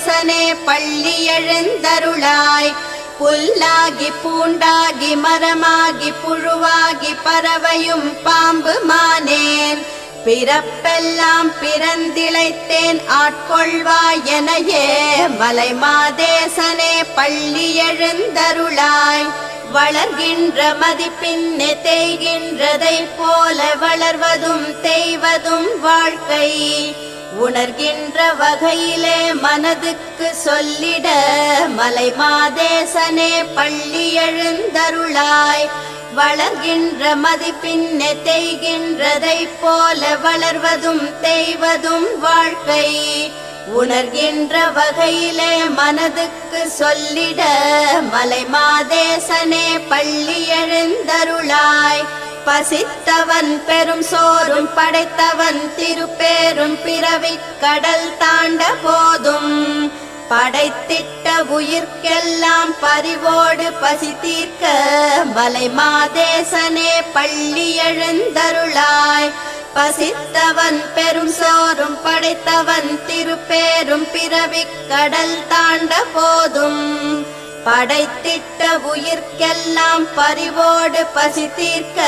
மாதேசனே பள்ளி எழுந்தருளாய். புல்லாகி பூண்டாகி மரமாகி புழுவாகி பறவையும் பாம்பு மானேன். பிறப்பெல்லாம் பிறந்திழைத்தேன் ஆட்கொள்வாய் எனையே. மலை மாதேசனே பள்ளி எழுந்தருளாய். வளர்கின்ற மதிப்பின்னே தேய்கின்றதை போல வளர்வதும் தேய்வதும் வாழ்க்கை. உணர்கின்ற வகையிலே மனதுக்கு சொல்லிட மலை மாதேசனே பள்ளி எழுந்தருளாய். வளர்கின்ற மதிப்பின்னே தெய்கின்றதை போல வளர்வதும் தெய்வதும் வாழ்க்கை. உணர்கின்ற வகையிலே மனதுக்கு சொல்லிட மலை மாதேசனே பள்ளி எழுந்தருளாய். பசித்தவன் பெரும் சோறும் படைத்தவன் திருப்பேரும் பிறவி கடல் தாண்ட போதும். படைத்திட்ட உயிர்க்கெல்லாம் பரிவோடு பசி தீர்க்க மலை மாதேசனே பள்ளி எழுந்தருளாய். பசித்தவன் பெரும் சோறும் படைத்தவன் திருப்பேரும் பிறவி கடல் தாண்ட போதும். படைத்திட்ட உயிர்க்கெல்லாம் பரிவோடு பசி தீர்க்க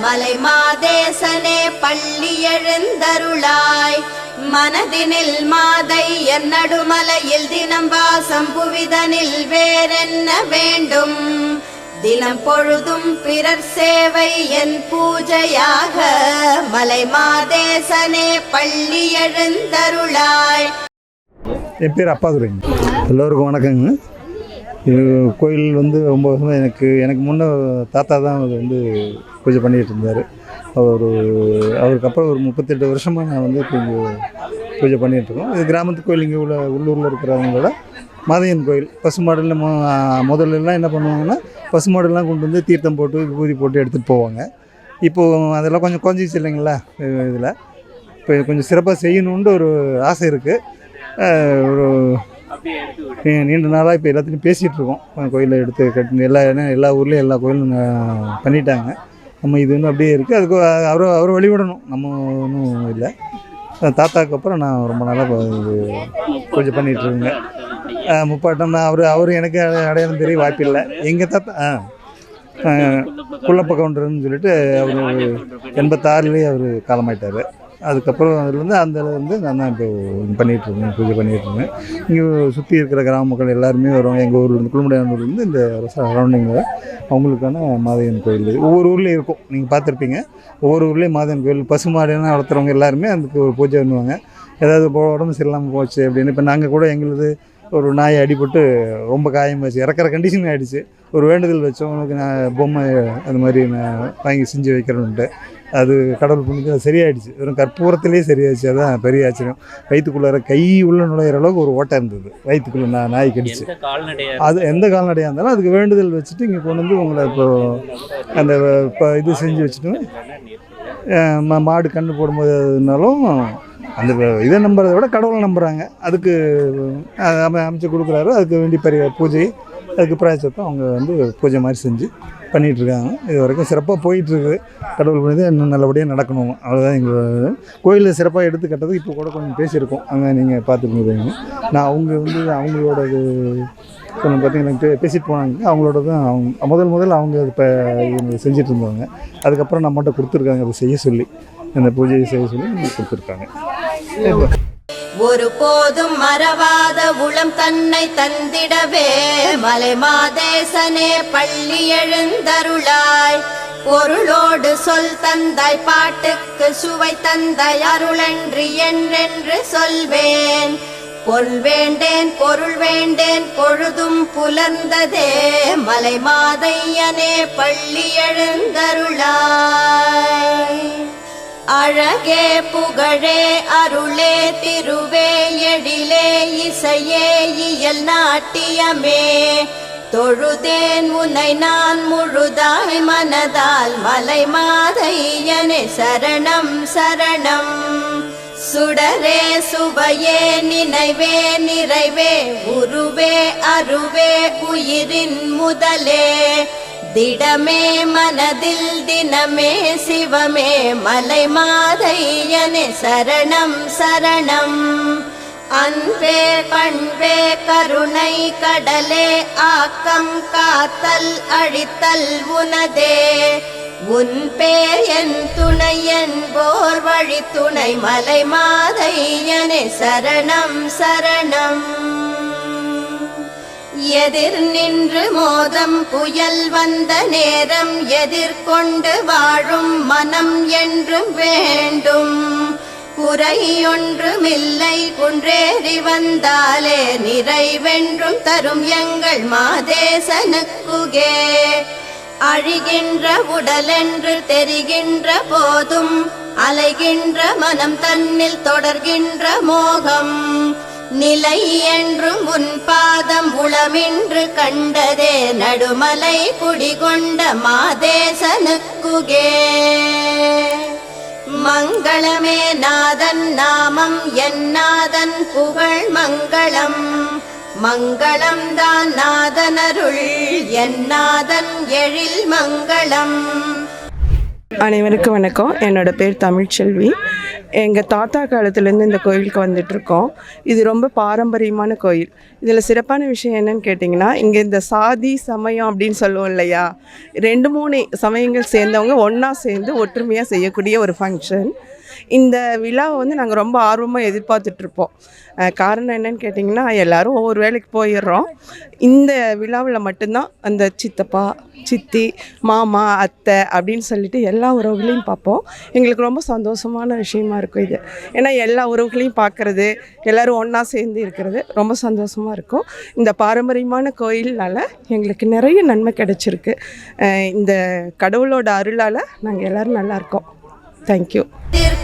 மலை மாதேசனே பள்ளி எழுந்தருளாய். மனதினில் மாதை என்னடுமலையில் தினம் வாசம் புவிதனில் வேறென்ன வேண்டும்? தினம் பொழுதும் பிறர் சேவை என் பூஜையாக மலை மாதேசனே பள்ளி எழுந்தருளாய். என் பேர் அப்பாதுரை. எல்லோருக்கும் வணக்கங்க. கோயில் வந்து ரொம்ப வருஷமாக எனக்கு எனக்கு முன்னே தாத்தா தான் அது வந்து பூஜை பண்ணிகிட்டு இருந்தார். அவர் அவருக்கு அப்புறம் ஒரு முப்பத்தெட்டு வருஷமாக நான் வந்து கொஞ்சம் பூஜை பண்ணிகிட்டு இருக்கோம். இது கிராமத்து கோயில் இங்கே உள்ள உள்ளூரில் இருக்கிறவங்களோட மாதையன் கோயில். பசுமாடலில் மொ முதல்லலாம் என்ன பண்ணுவாங்கன்னா பசுமாடெல்லாம் கொண்டு வந்து தீர்த்தம் போட்டு பூதி போட்டு எடுத்துகிட்டு போவாங்க. இப்போது அதெல்லாம் கொஞ்சம் குறைஞ்சிச்சு இல்லைங்களா இதில். இப்போ கொஞ்சம் சிறப்பாக செய்யணுன்ட்டு ஒரு ஆசை இருக்குது ஒரு நீண்ட நாளாக இப்போ எல்லாத்துலையும் பேசிகிட்டு இருக்கோம். கோயிலை எடுத்து கட்டி எல்லா எல்லா ஊர்லேயும் எல்லா கோயிலும் பண்ணிட்டாங்க. நம்ம இது இன்னும் அப்படியே இருக்குது அதுக்கு அவரை அவரை வழிவிடணும். நம்ம ஒன்றும் இல்லை. தாத்தாக்கு அப்புறம் நான் ரொம்ப நாளாக இது பூஜை பண்ணிகிட்டு இருக்கேங்க. முப்பாட்டம் நான் அவர் அவர் எனக்கு அடையாளம் தெரிய வாய்ப்பில்லை எங்கள் தாத்தா ஆ அஹ், குள்ளப்ப கவுண்டர்னு சொல்லிட்டு அவர் எண்பத்தாறுலேயே அவர் காலமாயிட்டார். அதுக்கப்புறம் அதுலேருந்து அந்த வந்து நான் தான் இப்போ பண்ணிகிட்டு இருக்கேன் பூஜை பண்ணிகிட்டு இருக்கேன் இங்கே சுற்றி இருக்கிற கிராம மக்கள் எல்லாருமே வருவாங்க. எங்கள் ஊர்லேருந்து குழுமடையானூர்லேருந்து இந்த சரௌண்டிங்கில் அவங்களுக்கான மாதையன் கோயில். ஒவ்வொரு ஊர்லேயும் இருக்கும். நீங்கள் பார்த்துருப்பீங்க. ஒவ்வொரு ஊர்லேயும் மாதையன் கோயில் பசுமாடுன்னு வளர்த்துறவங்க எல்லாருமே அதுக்கு ஒரு பூஜை பண்ணுவாங்க. ஏதாவது இப்போ உடம்பு சரியில்லாமல் போச்சு அப்படின்னு இப்போ நாங்கள் கூட எங்களுது ஒரு நாய் அடிபட்டு ரொம்ப காயமாச்சு இறக்குற கண்டிஷன் ஆகிடுச்சு ஒரு வேண்டுதல் வச்சோம் உனக்கு நான் பொம்மை அது மாதிரி நான் வாங்கி செஞ்சு வைக்கிறேன்ட்டு. அது கடவுள் புண்ணியத்தில் சரியாயிடுச்சு. வெறும் கற்பூரத்திலே சரியாச்சு அதான் பெரிய ஆச்சரியம். வயிற்றுக்குள்ளார கை உள்ள நுழையிற அளவுக்கு ஒரு ஓட்டை இருந்தது. வயிற்றுக்குள்ளே நான் நாய் கடிச்சு. அது எந்த கால்நடையாக இருந்தாலும் அதுக்கு வேண்டுதல் வச்சுட்டு இங்கே கொண்டு வந்து உங்களை இப்போ அந்த இப்போ இது செஞ்சு வச்சுட்டு மாடு கன்று போடும்போதுனாலும் அந்த வ- இதை நம்புறதை விட கடவுளை நம்புகிறாங்க அதுக்கு அம- அமைச்சு கொடுக்குறாரு. அதுக்கு வேண்டி பெரிய பூஜை அதுக்கு பிராயச்சத்தம் அவங்க வந்து பூஜை மாதிரி செஞ்சு பண்ணிகிட்டு இருக்காங்க இது வரைக்கும் சிறப்பாக போயிட்டுருக்கு கடவுள் பண்ணி இன்னும் நல்லபடியாக நடக்கணும். அவ்வளோதான் எங்களோட கோயிலில் சிறப்பாக எடுத்து கட்டது இப்போ கூட கொஞ்சம் பேசியிருக்கோம். அங்கே நீங்கள் பார்த்துருந்தீங்க நான் அவங்க வந்து அவங்களோட இது கொஞ்சம் பார்த்தீங்கன்னா பே- பேசிட்டு போனாங்க. அவங்களோட தான் அவங்க முதல் முதல் அவங்க இப்போ செஞ்சுட்டு இருந்தாங்க அதுக்கப்புறம் நம்மகிட்ட கொடுத்துருக்காங்க. அதை செய்ய சொல்லி. அந்த பூஜையை செய்ய சொல்லி கொடுத்துருக்காங்க. ஒரு போதும் மறவாத உளம் தன்னை தந்திடவே. மலை மாதேசனே பள்ளி எழுந்தருளாய். பொருளோடு சொல் தந்தாய் பாட்டுக்கு சுவை தந்தாய் அருளன்றி என்றென்று சொல்வேன். பொருள் வேண்டேன் பொருள் வேண்டேன் பொழுதும் புலர்ந்ததே. மலை மாதையனே பள்ளி எழுந்தருளாய். அழகே புகழே அருளே திருவே எழிலே இசையே இயல் நாட்டியமே. தொழுதேன் உன்னை நான் முழுதாய் மனதால் மலை மாதையனே சரணம் சரணம். சுடரே சுவையே நினைவே நிறைவே உருவே அருவே உயிரின் முதலே. திடமே மனதில் தினமே சிவமே மலை மாதையனே சரணம் சரணம். அன்பே பண்பே கருணை கடலே ஆக்கம் காத்தல் அழித்தல் உனதே. உன் பேர் என் துணை என்போர் வழி துணை மலை மாதையனே சரணம் சரணம். எதிர் நின்று மோதம் புயல் வந்த நேரம் எதிர்கொண்டு வாழும் மனம் என்றும் வேண்டும். குறையொன்றுமில்லை குன்றேறி வந்தாலே நிறைவென்றும் தரும் எங்கள் மாதேசனுக்குகே. அழிகின்ற உடலென்று தெரிகின்ற போதும் அலைகின்ற மனம் தன்னில் தொடர்கின்ற மோகம். நிலை என்றும் உன் பாதம் உளமின்று கண்டதே நடுமலை குடிகொண்ட மாதேசனுக்குகே மங்களமே நாதன் நாமம் என் நாதன் புகழ் மங்களம். மங்களம் தான் நாதனருள் என் நாதன் எழில் மங்களம். அனைவருக்கும் வணக்கம். என்னோட பேர் தமிழ்ச்செல்வி. எங்கள் தாத்தா காலத்துலேருந்து இந்த கோயிலுக்கு வந்துட்ருக்கோம் இது ரொம்ப பாரம்பரியமான கோயில். இதில் சிறப்பான விஷயம் என்னன்னு கேட்டிங்கன்னா இங்கே இந்த சாதி சமயம் அப்படின்னு சொல்லுவோம் இல்லையா? ரெண்டு மூணு சமயங்கள் சேர்ந்தவங்க ஒன்றா சேர்ந்து ஒற்றுமையாக செய்யக்கூடிய ஒரு ஃபங்க்ஷன் இந்த விழாவை வந்து நாங்கள் ரொம்ப ஆர்வமாக எதிர்பார்த்துட்ருப்போம். காரணம் என்னன்னு கேட்டிங்கன்னா எல்லாரும் ஒவ்வொரு வேலைக்கு போயிடுறோம். இந்த விழாவில் மட்டும்தான் அந்த சித்தப்பா சித்தி மாமா அத்தை அப்படின்னு சொல்லிட்டு எல்லா உறவுகளையும் பார்ப்போம். எங்களுக்கு ரொம்ப சந்தோஷமான விஷயமா இருக்கும் இது. ஏன்னா எல்லா உறவுகளையும் பார்க்குறது எல்லோரும் ஒன்றா சேர்ந்து இருக்கிறது ரொம்ப சந்தோஷமாக இருக்கும். இந்த பாரம்பரியமான கோயில்னால் எங்களுக்கு நிறைய நன்மை கிடச்சிருக்கு. இந்த கடவுளோட அருளால் நாங்கள் எல்லோரும் நல்லாயிருக்கோம் தேங்க்யூ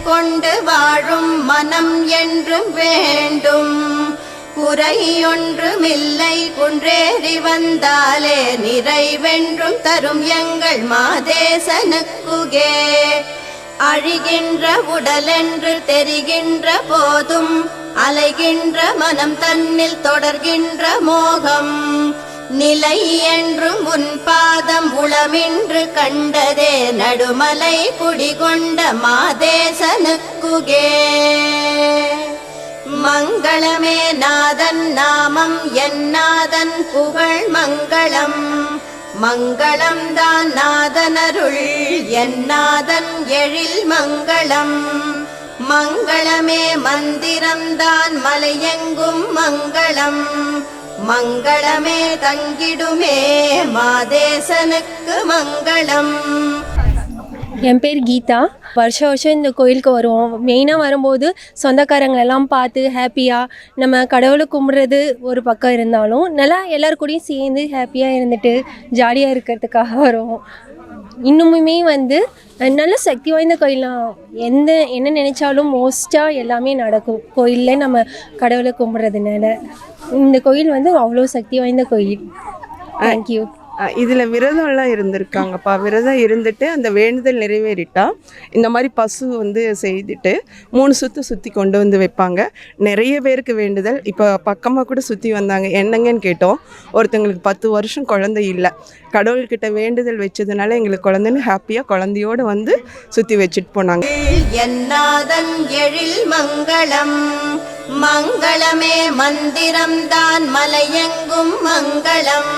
கொண்டு வாழும் மனம் என்றும் வேண்டும். குறையொன்றுமில்லை குன்றேறி வந்தாலே நிறைவென்றும் தரும் எங்கள் மாதேசனுக்குகே. அழிகின்ற உடலென்று தெரிகின்ற போதும் அலைகின்ற மனம் தன்னில் தொடர்கின்ற மோகம். நிலை என்றும் உன் பாதம் உளமின்று கண்டதே நடுமலை குடிகொண்ட மாதேசனுக்குகே மங்களமே நாதன் நாமம் என்னாதன் புகழ் மங்களம். மங்களம் தான் நாதனருள் என்னாதன் எழில் மங்களம். மங்களமே மந்திரம்தான் மலையெங்கும் மங்களம். மங்களமே தங்கிடுமே மாதேசனுக்கு மங்களம். என் பேர் கீதா. வருஷம் வருஷம் இந்த கோயிலுக்கு வருவோம். மெயினாக வரும்போது சொந்தக்காரங்களெல்லாம் பார்த்து ஹாப்பியாக நம்ம கடவுளை கும்பிட்றது ஒரு பக்கம் இருந்தாலும் நல்லா எல்லாருக்கூடையும் சேர்ந்து ஹாப்பியாக இருந்துட்டு ஜாலியாக இருக்கிறதுக்காக வருவோம். இன்னுமுமே வந்து நல்ல சக்தி வாய்ந்த கோயிலாம் எந்த என்ன நினைச்சாலும் மோஸ்ட்டாக எல்லாமே நடக்கும். கோயிலில் நம்ம கடவுளை கும்பிட்றதுனால. இந்த கோயில் வந்து அவ்வளோ சக்தி வாய்ந்த கோயில். தேங்க்யூ இதில் விரதம்லாம் இருந்திருக்காங்கப்பா. விரதம் இருந்துட்டு அந்த வேண்டுதல் நிறைவேறிட்டா இந்த மாதிரி பசு வந்து செய்துட்டு மூணு சுற்று சுற்றி கொண்டு வந்து வைப்பாங்க. நிறைய பேருக்கு வேண்டுதல். இப்போ பக்கமாக கூட சுற்றி வந்தாங்க. என்னங்கன்னு கேட்டோம். ஒருத்தங்களுக்கு பத்து வருஷம் குழந்தை இல்லை. கடவுள்கிட்ட வேண்டுதல் வச்சதுனால எங்களுக்கு குழந்தைன்னு ஹாப்பியாக குழந்தையோடு வந்து சுற்றி வச்சுட்டு போனாங்க. என்னாதன் எழில் மங்களம்? மங்களமே மந்திரம்தான். மலையெங்கும் மங்களம்?